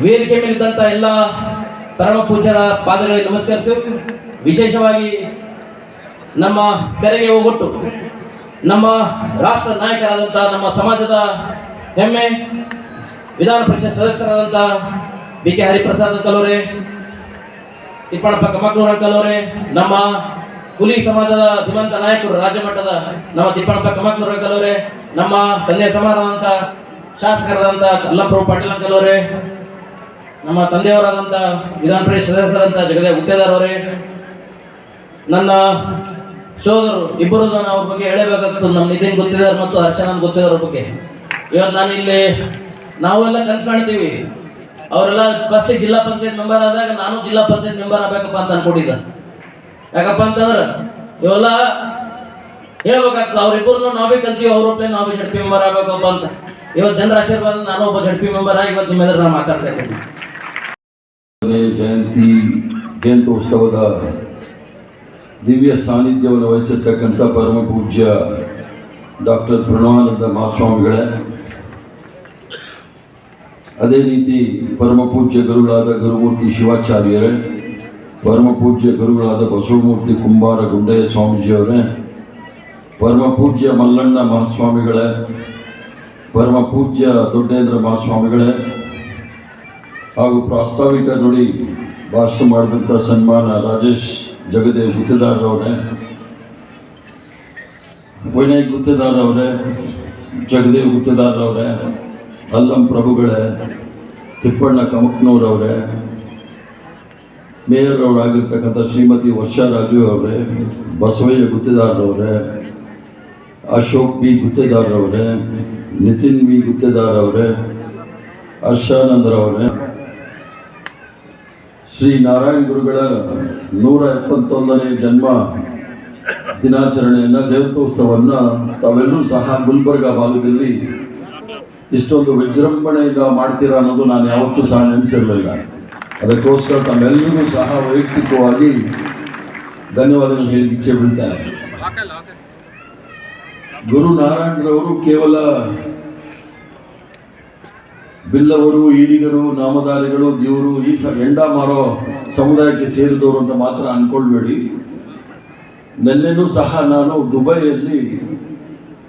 ವೇದಿಕೆ ಮೇಲಿದ್ದಂಥ ಎಲ್ಲ ಪರಮ ಪೂಜ್ಯರ ಪಾದಗಳಿಗೆ ನಮಸ್ಕರಿಸು. ವಿಶೇಷವಾಗಿ ನಮ್ಮ ಕರೆಗೆ ಹೋಗೊಟ್ಟು ನಮ್ಮ ರಾಷ್ಟ್ರ ನಾಯಕರಾದಂಥ ನಮ್ಮ ಸಮಾಜದ ಹೆಮ್ಮೆ ವಿಧಾನ ಪರಿಷತ್ ಸದಸ್ಯರಾದಂಥ ಬಿ ಕೆ ಹರಿಪ್ರಸಾದ್ ಕಲೋರೆ ತಿಪ್ಪಣಪ್ಪ ಕಮಕ್ನೂರ ಕಲೋರೆ ನಮ್ಮ ಕುಲಿ ಸಮಾಜದ ದಿವಂತ ನಾಯಕರು ರಾಜ್ಯ ಮಟ್ಟದ ನಮ್ಮ ತಿಪ್ಪಣಪ್ಪ ಕಮಕ್ನೂರ ಕಲೋರೆ ನಮ್ಮ ತಂದೆ ಸಮಾನದಂಥ ಶಾಸಕರಾದಂಥ ಅಲ್ಲಪ್ರಭು ಪಾಟೀಲ್ ಕಲೋರೆ ನಮ್ಮ ತಂದೆಯವರಾದಂಥ ವಿಧಾನ ಪರಿಷತ್ ಸದಸ್ಯರಂತ ಜಗದೇವ್ ಗುತ್ತೇದಾರ್ ಅವರೇ, ನನ್ನ ಸೋದರು ಇಬ್ಬರು ನಾನು ಅವ್ರ ಬಗ್ಗೆ ಹೇಳಬೇಕಾಗ್ತದೆ ನಮ್ಮ ನಿತಿನ್ ಗೊತ್ತಿದ್ದಾರೆ ಮತ್ತು ಹರ್ಷನನ್ ಗೊತ್ತಿದ್ದಾರೆ ಬಗ್ಗೆ. ಇವತ್ತು ನಾನು ಇಲ್ಲಿ ನಾವೆಲ್ಲ ಕನಸು ಕಾಣ್ತೀವಿ. ಅವರೆಲ್ಲ ಫಸ್ಟ್ ಜಿಲ್ಲಾ ಪಂಚಾಯತ್ ಮೆಂಬರ್ ಆದಾಗ ನಾನು ಜಿಲ್ಲಾ ಪಂಚಾಯತ್ ಮೆಂಬರ್ ಆಗಬೇಕಪ್ಪ ಅಂತ ಅನ್ಕೊಂಡಿದ್ದೆ. ಯಾಕಪ್ಪ ಅಂತಂದ್ರೆ, ಇವೆಲ್ಲ ಹೇಳ್ಬೇಕಾಗ್ತದೆ. ಅವ್ರಿಬ್ಬರು ನಾವೇ ಕಲ್ತೀವಿ ಅವ್ರೊಬ್ಬೇ ನಾವೇ ಜಡ್ಪಿ ಮೆಂಬರ್ ಆಗಬೇಕಪ್ಪ ಅಂತ. ಇವತ್ತು ಜನರ ಆಶೀರ್ವಾದ ನಾನು ಒಬ್ಬ ಜಡ್ಪಿ ಮೆಂಬರ್ ಆಗಿ ಇವತ್ತು ನಿಮ್ಮ ನಾನು ಮಾತಾಡ್ತಾ ಇದ್ದೀನಿ. ಜಯಂತಿ ಜಯಂತ್ಯೋತ್ಸವದ ದಿವ್ಯ ಸಾನ್ನಿಧ್ಯವನ್ನು ವಹಿಸಿರ್ತಕ್ಕಂಥ ಪರಮ ಪೂಜ್ಯ ಡಾಕ್ಟರ್ ಪ್ರಣವಾನಂದ ಮಹಾಸ್ವಾಮಿಗಳೇ, ಅದೇ ರೀತಿ ಪರಮ ಪೂಜ್ಯ ಗುರುಗಳಾದ ಗುರುಮೂರ್ತಿ ಶಿವಾಚಾರ್ಯರೇ, ಪರಮ ಪೂಜ್ಯ ಗುರುಗಳಾದ ಬಸವಮೂರ್ತಿ ಕುಂಬಾರ ಗುಂಡಯ್ಯ ಸ್ವಾಮೀಜಿಯವರೇ, ಪರಮ ಪೂಜ್ಯ ಮಲ್ಲಣ್ಣ ಮಹಾಸ್ವಾಮಿಗಳೇ, ಪರಮ ಪೂಜ್ಯ ದೊಡ್ಡೇಂದ್ರ ಮಹಾಸ್ವಾಮಿಗಳೇ ಹಾಗೂ ಪ್ರಾಸ್ತಾವಿಕ ನುಡಿ ಭಾಷಣ ಮಾಡಿದಂಥ ಸನ್ಮಾನ ರಾಜೇಶ್ ಜಗದೇವ್ ಗುತ್ತೇದಾರ್ ಅವರೇ. ವಿನಯ್ ಗುತ್ತೇದಾರ್ ಅವರೇ, ಜಗದೇವ್ ಗುತ್ತೇದಾರ್ ಅವರೇ, ಅಲ್ಲಂ ಪ್ರಭುಗಳೇ, ತಿಪ್ಪಣ್ಣ ಕಮಕ್ನೂರವರೇ ಮೇಯರ್ ಅವರಾಗಿರ್ತಕ್ಕಂಥ ಶ್ರೀಮತಿ ವರ್ಷಾ ರಾಜು ಅವರೇ, ಬಸವಯ್ಯ ಗುತ್ತೇದಾರ್ ಅವರೇ, ಅಶೋಕ್ ಬಿ ಗುತ್ತೇದಾರ್ ಅವರೇ, ನಿತಿನ್ ಬಿ ಗುತ್ತೇದಾರ್ ಅವರೇ, ಹರ್ಷಾನಂದರವರೇ. ಶ್ರೀ ನಾರಾಯಣ ಗುರುಗಳ ನೂರ ಎಪ್ಪತ್ತೊಂದನೇ ಜನ್ಮ ದಿನಾಚರಣೆಯನ್ನು, ದೇವತೋತ್ಸವವನ್ನು ತಾವೆಲ್ಲರೂ ಸಹ ಗುಲ್ಬರ್ಗ ಭಾಗದಲ್ಲಿ ಇಷ್ಟೊಂದು ವಿಜೃಂಭಣೆಯಿಂದ ಮಾಡ್ತೀರಾ ಅನ್ನೋದು ನಾನು ಯಾವತ್ತೂ ಸಹ ನೆನೆಸಿರಲಿಲ್ಲ. ಅದಕ್ಕೋಸ್ಕರ ತಮ್ಮೆಲ್ಲರಿಗೂ ಸಹ ವೈಯಕ್ತಿಕವಾಗಿ ಧನ್ಯವಾದಗಳು ಹೇಳಿ ಇಚ್ಛೆ ಬೀಳ್ತಾರೆ ಗುರು ನಾರಾಯಣರವರು ಕೇವಲ ಬಿಲ್ಲವರು ಈಡಿಗರು ನಾಮಧಾರಿಗಳು ದೇವರು ಈ ಸ ಹೆಂಡ ಮಾರೋ ಸಮುದಾಯಕ್ಕೆ ಸೇರಿದವರು ಅಂತ ಮಾತ್ರ ಅನ್ಕೊಳ್ಬೇಡಿ. ನಿನ್ನೆನೂ ಸಹ ನಾನು ದುಬೈಯಲ್ಲಿ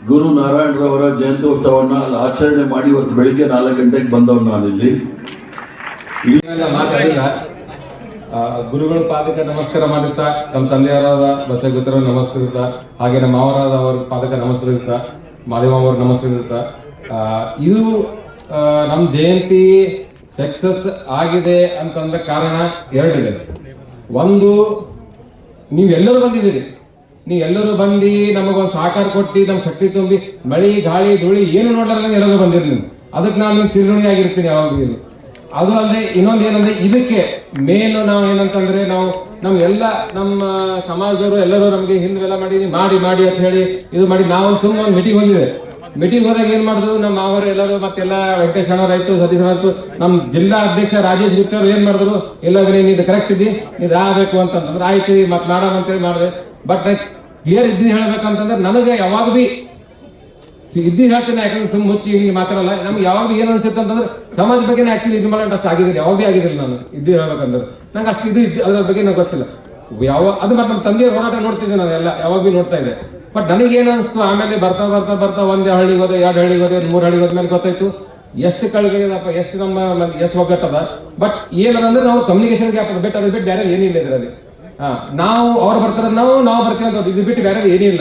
ಗುರು ನಾರಾಯಣರವರ ಜಯಂತ್ಯೋತ್ಸವನ ಅಲ್ಲಿ ಆಚರಣೆ ಮಾಡಿ ಇವತ್ತು ಬೆಳಿಗ್ಗೆ ನಾಲ್ಕು ಗಂಟೆಗೆ ಬಂದವನು ನಾನಿಲ್ಲಿ. ಗುರುಗಳು ಪಾದಕ ನಮಸ್ಕಾರ ಮಾಡಿರ್ತಾ ನಮ್ಮ ತಂದೆಯವರಾದ ಬಸಗುತ್ತರ ನಮಸ್ಕರಿಸ್ತಾ ಹಾಗೆ ನಮ್ಮ ಮಾವರಾದ ಅವ್ರ ಪಾದಕ್ಕೆ ನಮಸ್ಕರಿಸ್ತಾ ಮಾದೇವ ಅವರು ನಮಸ್ಕರಿಸ್ತಾ ಆ, ಇದು ನಮ್ಮ ಜಯಂತಿ ಸಕ್ಸಸ್ ಆಗಿದೆ ಅಂತಂದ ಕಾರಣ ಎರಡಿದೆ ಒಂದು ನೀವೆಲ್ಲರೂ ಬಂದಿದ್ದೀರಿ. ನೀವೆಲ್ಲರೂ ಬಂದು ನಮಗೊಂದು ಸಹಕಾರ ಕೊಟ್ಟು ನಮ್ಮ ಶಕ್ತಿ ತುಂಬಿ ಮಳಿ, ಗಾಳಿ, ಧೂಳಿ ಏನು ನೋಡಲ್ಲ ಎಲ್ಲರೂ ಬಂದಿರಿ ನೀವು. ಅದಕ್ಕೆ ನಾನು ನಿಮ್ಮ ಚಿರುಣಿ ಆಗಿರ್ತೀನಿ ಯಾವಾಗಲೂ ಅದು ಅಲ್ಲದೆ ಇನ್ನೊಂದು ಏನಂದ್ರೆ ಇದಕ್ಕೆ ಮೇನ್ ನಾವು ಏನಂತಂದ್ರೆ ನಾವು ನಮ್ಮ ಎಲ್ಲ ನಮ್ಮ ಸಮಾಜದವರು ಎಲ್ಲರೂ ನಮಗೆ ಹಿಂದೆಲ್ಲ ಮಾಡಿ ಮಾಡಿ ಮಾಡಿ ಅಂತ ಹೇಳಿ ಇದು ಮಾಡಿ ನಾವೊಂದು ಸುಮ್ಮನೆ ಮೀಟಿಂಗ್ ಬಂದಿದೆ ಮೀಟಿಂಗ್ ಹೋದಾಗ ಏನ್ ಮಾಡಿದ್ರು ನಮ್ಮ ಅವರು ಎಲ್ಲರೂ ಮತ್ತೆಲ್ಲ ವೆಂಕಟೇಶ್ ಅಣ್ಣವ್ರು ಆಯ್ತು, ಸತೀಶ್ ಆಯ್ತು. ನಮ್ಮ ಜಿಲ್ಲಾ ಅಧ್ಯಕ್ಷ ರಾಜೇಶ್ ಗುಪ್ತ ಏನ್ ಮಾಡಿದ್ರು? ಇಲ್ಲಾದ್ರೆ ನೀನು ಕರೆಕ್ಟ್ ಇದ್ದಿ, ಇದು ಆಗಬೇಕು ಅಂತಂದ್ರೆ ಆಯ್ತು ಮತ್ತೆ ಮಾಡೋಣ ಅಂತೇಳಿ ಮಾಡಿದೆ. ಬಟ್ ಕ್ಲಿಯರ್ ಇದ್ದು ಹೇಳ್ಬೇಕಂತಂದ್ರೆ ನನಗೆ ಯಾವಾಗ ಬಿ ಇದ್ದು ಹೇಳ್ತೇನೆ, ಯಾಕಂದ್ರೆ ತುಂಬ ಮುಚ್ಚಿ ಹಿಂಗೆ ಮಾತಾಡಲ್ಲ. ನಮ್ಗೆ ಯಾವಾಗ ಏನ್ ಅನ್ಸುತ್ತೆ ಅಂತಂದ್ರೆ ಸಮಾಜ ಬಗ್ಗೆ ಆಕ್ಚುಲಿ ಇದು ಮಾಡೋಣ ಅಷ್ಟು ಆಗಿದ್ದೀನಿ ಯಾವಾಗ ಬಿ ಆಗಿದ್ದಿಲ್ಲ ನಾನು ಇದ್ದು ಹೇಳ್ಬೇಕಂದ್ರೆ ನಂಗೆ ಅಷ್ಟು ಇದು ಅದ್ರ ಬಗ್ಗೆ ನಂಗೆ ಗೊತ್ತಿಲ್ಲ. ಯಾವ ಅದು ಮತ್ತೆ ನಮ್ಮ ತಂದೆಯ ಹೋರಾಟ ನೋಡ್ತಿದ್ದೆ ನಾನು ಎಲ್ಲ, ಯಾವಾಗ ಬಿ ನೋಡ್ತಾ ಇದ್ದೆ. ಬಟ್ ನನಗೆ ಏನ್ ಅನಿಸ್ತು? ಆಮೇಲೆ ಬರ್ತಾ ಬರ್ತಾ ಬರ್ತಾ ಒಂದೇ ಹಳ್ಳಿಗೆ ಹೋದೆ, ಎರಡು ಹಳ್ಳಿಗೆ ಹೋದೆ, ಮೂರು ಹಳ್ಳಿಗೆ ಹೋದ್ಮೇಲೆ ಗೊತ್ತಾಯ್ತು. ಎಷ್ಟು ಕಳ್ಗಳಿದಪ್ಪ ಎಷ್ಟು ನಮ್ಮ ಎಷ್ಟು ಒಗ್ಗಟ್ಟದ? ಬಟ್ ಏನದಂದ್ರೆ ನಾವು ಕಮ್ಯುನಿಕೇಶನ್ ಗ್ಯಾಪ್ ಅದ ಬಿಟ್ಟು, ಅದು ಬಿಟ್ಟು ಬೇರೆ ಏನಿಲ್ಲ ಇದರಲ್ಲಿ. ಹಾ, ನಾವು ಅವ್ರು ಬರ್ತಾರೆ ನಾವು ನಾವು ಬರ್ತೀವಿ ಅಂತ ಇದು ಬಿಟ್ಟು ಬೇರೆ ಏನಿಲ್ಲ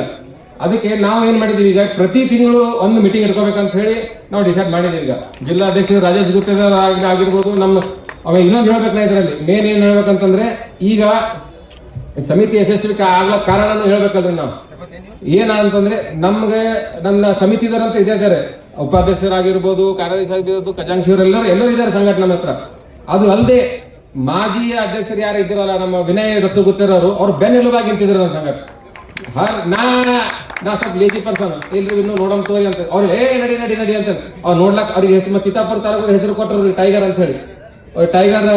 ಅದಕ್ಕೆ ನಾವು ಏನ್ ಮಾಡಿದ್ವಿ ಈಗ, ಪ್ರತಿ ತಿಂಗಳು ಒಂದು ಮೀಟಿಂಗ್ ಇಟ್ಕೋಬೇಕಂತ ಹೇಳಿ ನಾವು ಡಿಸೈಡ್ ಮಾಡಿದ್ವಿ ಈಗ. ಜಿಲ್ಲಾಧ್ಯಕ್ಷ ರಾಜೇಶ್ ಗುತ್ತೇದಾರ್ ಆಗಿ- ಆಗಿರ್ಬೋದು, ನಮ್ಮ, ಅವ ಇನ್ನೊಂದು ಹೇಳ್ಬೇಕು ನಾ ಇದರಲ್ಲಿ. ಮೇನ್ ಏನ್ ಹೇಳ್ಬೇಕಂತಂದ್ರೆ, ಈಗ ಸಮಿತಿ ಯಶಸ್ವಿ ಆಗೋ ಕಾರಣನೂ ಹೇಳ್ಬೇಕಲ್ರಿ ನಾವು. ಏನಂತಂದ್ರೆ ನಮ್ಗೆ ನನ್ನ ಸಮಿತಿದಾರಂತ ಇದೇ ಇದ್ದಾರೆ ಉಪಾಧ್ಯಕ್ಷರಾಗಿರ್ಬೋದು ಕಾರ್ಯದರ್ಶಿ ಆಗಿರ್ಬೋದು ಖಜಾಂಚಿಯವರೆಲ್ಲರೂ ಎಲ್ಲರೂ ಇದ್ದಾರೆ ಸಂಘಟನೆ ಹತ್ರ. ಅದು ಅಲ್ಲದೆ ಮಾಜಿ ಅಧ್ಯಕ್ಷರು ಯಾರು ಇದ್ದಿರಲ್ಲ ನಮ್ಮ ವಿನಯ್ ದತ್ತು ಗೊತ್ತಿರೋರು ಅವ್ರು ಬೆನ್ನೆಲುಬಾಗಿ ನಿಂತಿದ್ರು ನನ್ನ ಸಂಘಟನೆ. ನಾ ನಾ ಸ್ವಲ್ಪ ಲೇಜಿ ಪರ್ಸನ್ ಇಲ್ರಿ ಇನ್ನು ನೋಡಮ್ ತೋರಿ ಅಂತ. ಅವ್ರು, ಏ, ನಡಿ ನಡಿ ನಡಿ ಅಂತ. ಅವ್ರು ನೋಡ್ಲಕ್ ಅವ್ರಿಗೆ ಹೆಸರು ಚಿತ್ತಾಪುರ ತಾಲೂಕು ಹೆಸರು ಕೊಟ್ಟರು ಟೈಗರ್ ಅಂತ ಹೇಳಿ. ಟೈಗರ್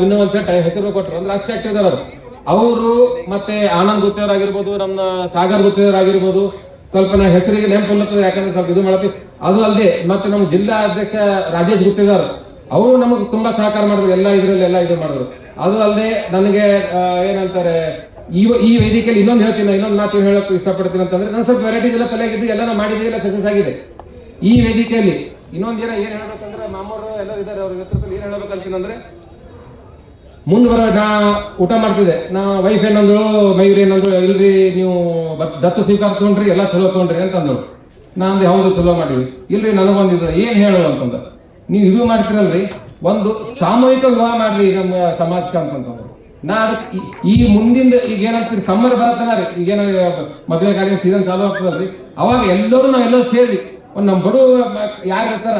ವಿನ್ನು ಅಂತ ಹೆಸರು ಕೊಟ್ಟರು. ಅಂದ್ರೆ ಅಷ್ಟೇ ಇದಾರೆ ಅವರು. ಅವರು ಮತ್ತೆ ಆನಂದ್ ಗುತ್ತೇವ್ರ ಆಗಿರ್ಬೋದು ನಮ್ಮ ಸಾಗರ್ ಗುತ್ತೇವ್ರ ಆಗಿರ್ಬೋದು ಸ್ವಲ್ಪ ನಾ ಹೆಸರಿಗೆ ನೆನಪು ಯಾಕಂದ್ರೆ ಸ್ವಲ್ಪ ಇದು ಮಾಡತ್ತಿ. ಅದು ಅಲ್ಲದೆ ಮತ್ತೆ ನಮ್ಮ ಜಿಲ್ಲಾ ಅಧ್ಯಕ್ಷ ರಾಜೇಶ್ ಗುತ್ತೇದಾರ್ ಅವರು ನಮಗೆ ತುಂಬಾ ಸಹಕಾರ ಮಾಡಿದ್ರು, ಎಲ್ಲ ಇದರಲ್ಲಿ ಎಲ್ಲ ಇದು ಮಾಡಿದ್ರು. ಅದು ಅಲ್ಲದೆ ನನಗೆ ಏನಂತಾರೆ, ಈ ಈ ವೇದಿಕೆಯಲ್ಲಿ ಇನ್ನೊಂದು ಹೇಳ್ತೀನಿ ಇನ್ನೊಂದು ಮಾತು ಹೇಳೋಕೆ ಇಷ್ಟಪಡ್ತೀನಿ ಅಂತಂದ್ರೆ, ನಾನು ಸ್ವಲ್ಪ ವೆರೈಟೀಸ್ ಎಲ್ಲ ತಲೆಗಿದ್ದು ಎಲ್ಲ ನಾವು ಮಾಡಿದ್ದೀವಿ ಎಲ್ಲ ಸಕ್ಸಸ್ ಆಗಿದೆ. ಈ ವೇದಿಕೆಯಲ್ಲಿ ಇನ್ನೊಂದು ಜನ ಏನ್ ಹೇಳ್ಬೇಕಂದ್ರೆ, ಮಾಮೂರು ಎಲ್ಲರೂ ಇದ್ದಾರೆ, ಅವ್ರ ನೇತೃತ್ವದಲ್ಲಿ ಏನ್ ಹೇಳ್ಬೇಕಂತೀನಂದ್ರೆ ಮುಂದೆ ಬರೋ ನಾ ಊಟ ಮಾಡ್ತಿದ್ದೆ. ನಾ ವೈಫ್ ಏನಂದಳು ಮೈರ್ ಏನಂದಳು ಇಲ್ರಿ ನೀವು ದತ್ತು ಸ್ವೀಕಾರ ತೊಗೊಂಡ್ರಿ, ಎಲ್ಲ ಚಲೋ ತೊಗೊಂಡ್ರಿ ಅಂತ ಅಂದಳು ನಾ ಅಂದೆ, ಹೌದು, ಚಲೋ ಮಾಡಿವಿ. ಇಲ್ರಿ ನನಗೊಂದಿದ್ದು ಏನು ಹೇಳೋ ಅಂತಂದ. ನೀವು ಇದು ಮಾಡ್ತೀರಲ್ರಿ, ಒಂದು ಸಾಮೂಹಿಕ ವಿವಾಹ ಮಾಡ್ರಿ ನಮ್ಮ ಸಮಾಜಕ್ಕೆ ಅಂತಂತಂದ್ರು. ನಾ ಅದಕ್ಕೆ ಈ- ಮುಂದಿಂದ ಈಗ ಏನಂತೀರಿ ಸಮ್ಮರ್ ಬರತ್ತನ ರೀ ಏನ ಮದುವೆ ಕಾರ್ಯ ಸೀಸನ್ ಚಾಲು ಆಗ್ತದಲ್ರಿ, ಅವಾಗ ಎಲ್ಲರೂ ನಾವೆಲ್ಲರೂ ಸೇರಿ, ಒಂದು ನಮ್ಮ ಬಡವ ಯಾರು ಇರ್ತಾರ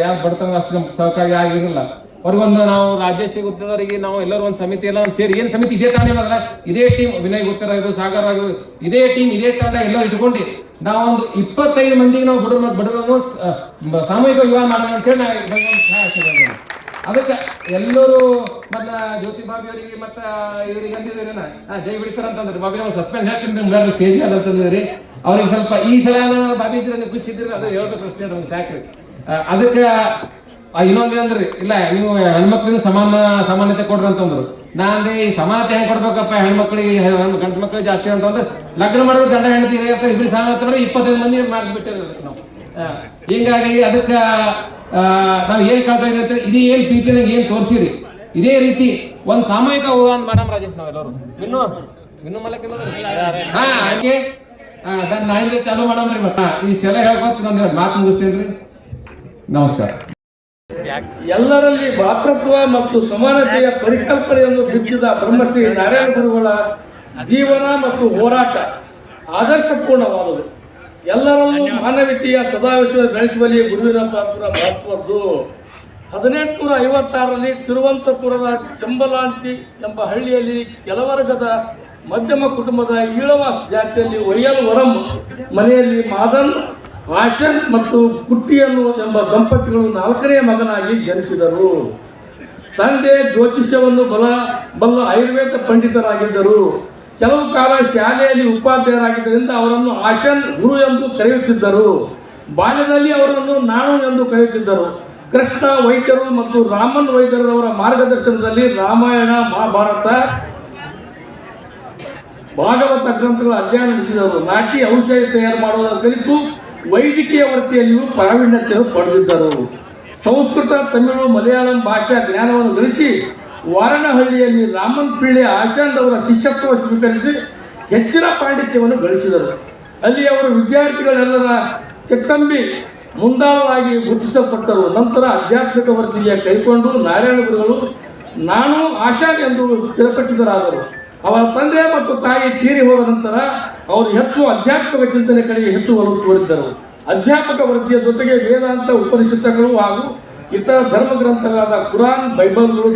ಯಾರು ಬಡತನ ಅಷ್ಟು ನಮ್ಗೆ ಸಹಕಾರ ಯಾರು ಇರಲ್ಲ ಅವ್ರಿಗೊಂದು ನಾವು ರಾಜೇಶ್ ಗುಪ್ತದವರಿಗೆ ನಾವು ಎಲ್ಲರೂ ಒಂದು ಸಮಿತಿ ಎಲ್ಲ ಒಂದು ಸೇರಿ ಏನು ಸಮಿತಿ ಇದೇ ತಾಂಡ ಏನಲ್ಲ ಇದೇ ಟೀಮ್ ವಿನಯ್ ಗುಪ್ತರ ಇದು ಸಾಗರ್ ಆಗಿರ್ಬೋದು, ಇದೇ ಟೀಮ್ ಇದೇ ತಂಡ ಎಲ್ಲ ಇಟ್ಕೊಂಡು ನಾವೊಂದು ಇಪ್ಪತ್ತೈದು ಮಂದಿಗೆ ನಾವು ಬಡವ ಬಡವರನ್ನು ಸಾಮೂಹಿಕ ವಿವಾಹ ಮಾಡೋಣ ಅಂತೇಳಿ ನಾವು ಅದಕ್ಕೆ ಎಲ್ಲರೂ ಮತ್ತ ಜ್ಯೋತಿ ಬಾಬಿ ಅವರಿಗೆ ಮತ್ತ ಇವರಿಗೆ ಅಂದಿದ್ದೀರೇನ ಹಾ ಜೈ ಬಿಡ್ತಾರ ಅಂತಂದ್ರೆ ಬಾಬಿ ನಾವು ಸಸ್ಪೆನ್ಸ್ ಹಾಕ್ತೀನಿ ಸ್ಟೇಜ್ ಅಂತಂದ್ರಿ ಅವ್ರಿಗೆ ಸ್ವಲ್ಪ ಈ ಸಲ ಬಾಬಿ ಇದ್ರೆ ಖುಷಿ ಇದ್ರೆ ಅದು ಹೇಳ್ಬೇಕು ಅಷ್ಟೇ ನಮ್ಗೆ ಸಾಕ್ರಿ ಅದಕ್ಕೆ ಇನ್ನೊಂದು ಅಂದ್ರಿ ಇಲ್ಲ ನೀವು ಹೆಣ್ಮಕ್ಳಿಗೆ ಸಮಾನ ಸಮಾನತೆ ಕೊಡ್ರಿ ಅಂತಂದ್ರು. ನಾ ಅಂದೆ ಈ ಸಮಾನತೆ ಹೆಂಗ್ ಕೊಡ್ಬೇಕಪ್ಪ? ಹೆಣ್ಮಕ್ಳಿಗೆ ಗಂಡು ಮಕ್ಳಿಗೆ ಜಾಸ್ತಿ ಅಂತಂದ್ರೆ ಲಗ್ನ ಮಾಡಿದ್ರೆ ಗಂಡ ಹೆಂಡತಿ ಇಬ್ರು ಸಮಾನತೆ ಮಾಡಿ ಇಪ್ಪತ್ತೈದು ಮಂದಿ ಮಾಡಿಬಿಟ್ಟಿರ ನಾವು. ಆ, ಹಿಂಗಾಗಿ ಅದಕ್ಕೆ ನಾವು ಏನ್ ಕಾಣ್ತಾ ಇರುತ್ತೆ ಇದೇ ಏನ್ ಪ್ರೀತಿನಾಗ ಏನ್ ತೋರಿಸಿರಿ? ಇದೇ ರೀತಿ ಒಂದ್ ಸಾಮೂಹಿಕ ಅಂತ ಮೇಡಮ್ ರಾಜೇಶ್ ನಾವೆಲ್ಲರೂ. ಇನ್ನು ಇನ್ನು ಮಲಕ್ಕೆ ಹಾ ಹಂಗೆ. ನಾನು ನಾಯಿಂದ ಚಾಲು ಮಾಡಮ್ರಿ ಮತ್ತೆ ಇಷ್ಟೆಲ್ಲ ಹೇಳ್ಕೊತ ಅಂದ್ರೆ ಮಾತು ಮುಗಿಸ್ತೇನ್ರಿ. ನಮಸ್ಕಾರ. ಎಲ್ಲರಲ್ಲಿ ಭಾತೃತ್ವ ಮತ್ತು ಸಮಾನತೆಯ ಪರಿಕಲ್ಪನೆಯನ್ನು ಬಿತ್ತಿದ ಬ್ರಹ್ಮಶ್ರೀ ನಾರಾಯಣ ಗುರುಗಳ ಜೀವನ ಮತ್ತು ಹೋರಾಟ ಆದರ್ಶಪೂರ್ಣವಾದದು. ಎಲ್ಲರಲ್ಲೂ ಮಾನವೀಯತೆಯ ಸದಾವಿಶ್ವ ಬೆಳೆಸುವಲ್ಲಿ ಗುರುವಿನ ಪಾತ್ರ ಮಹತ್ವದ್ದು. ಹದಿನೆಂಟುನೂರ ಐವತ್ತಾರರಲ್ಲಿ ತಿರುವಂತಪುರದ ಚಂಬಲಾಂತಿ ಎಂಬ ಹಳ್ಳಿಯಲ್ಲಿ ಕೆಲವರ್ಗದ ಮಧ್ಯಮ ಕುಟುಂಬದ ಈಳವ ಜಾತಿಯಲ್ಲಿ ಒಯ್ಯಲ್ ವರಂ ಮನೆಯಲ್ಲಿ ಮಾದನ್ ಆಶನ್ ಮತ್ತು ಕುಟ್ಟಿಯನ್ನು ಎಂಬ ದಂಪತಿಗಳು ನಾಲ್ಕನೇ ಮಗನಾಗಿ ಜನಿಸಿದರು. ತಂದೆ ಜ್ಯೋತಿಷ್ಯವನ್ನು ಬಲ, ಬಲ್ಲ ಆಯುರ್ವೇದ ಪಂಡಿತರಾಗಿದ್ದರು. ಕೆಲವು ಕಾಲ ಶಾಲೆಯಲ್ಲಿ ಉಪಾಧ್ಯಾಯರಾಗಿದ್ದರಿಂದ ಅವರನ್ನು ಆಶನ್ ಗುರು ಎಂದು ಕರೆಯುತ್ತಿದ್ದರು. ಬಾಲ್ಯದಲ್ಲಿ ಅವರನ್ನು ನಾನು ಎಂದು ಕರೆಯುತ್ತಿದ್ದರು. ಕೃಷ್ಣ ವೈದ್ಯರು ಮತ್ತು ರಾಮನ್ ವೈದ್ಯರವರ ಮಾರ್ಗದರ್ಶನದಲ್ಲಿ ರಾಮಾಯಣ, ಮಹಾಭಾರತ, ಭಾಗವತ ಗ್ರಂಥಗಳ ಅಧ್ಯಯನ ನಡೆಸಿದರು. ನಾಟಿ ಔಷಧಿ ತಯಾರು ಮಾಡುವುದರ ಕುರಿತು ವೈದ್ಯಕೀಯ ವೃತ್ತಿಯಲ್ಲಿಯೂ ಪ್ರಾವೀಣ್ಯತೆಯನ್ನು ಪಡೆದಿದ್ದರು. ಸಂಸ್ಕೃತ, ತಮಿಳು, ಮಲಯಾಳಂ ಭಾಷಾ ಜ್ಞಾನವನ್ನು ಗಳಿಸಿ ವಾರಣಹಳ್ಳಿಯಲ್ಲಿ ರಾಮನ್ ಪಿಳ್ಳೆ ಅವರ ಶಿಷ್ಯತ್ವ ಸ್ವೀಕರಿಸಿ ಹೆಚ್ಚಿನ ಪಾಂಡಿತ್ಯವನ್ನು ಗಳಿಸಿದರು. ಅಲ್ಲಿ ಅವರು ವಿದ್ಯಾರ್ಥಿಗಳೆಲ್ಲರ ಚಿತ್ತಂಬಿ ಮುಂದಾಳವಾಗಿ ಗುರುತಿಸಲ್ಪಟ್ಟರು. ನಂತರ ಆಧ್ಯಾತ್ಮಿಕ ವೃತ್ತಿಗೆ ಕೈಕೊಂಡು ನಾರಾಯಣ ಗುರುಗಳು ನಾನು ಆಶಾನ್ ಎಂದು ಚಿರಪರಿಚಿತರಾದರು. ಅವರ ತಂದೆ ಮತ್ತು ತಾಯಿ ತೀರಿ ಹೋದ ನಂತರ ಅವರು ಹೆಚ್ಚು ಆಧ್ಯಾತ್ಮಿಕ ಚಿಂತನೆ ಕಡೆಗೆ ಹೆಚ್ಚು ಒಲವು ತೋರಿದ್ದರು. ಅಧ್ಯಾಪಕ ವೃತ್ತಿಯ ಜೊತೆಗೆ ವೇದಾಂತ ಉಪನಿಷತ್ತುಗಳು ಹಾಗೂ ಇತರ ಧರ್ಮ ಗ್ರಂಥಗಳಾದ ಕುರಾನ್, ಬೈಬಲ್ಗಳು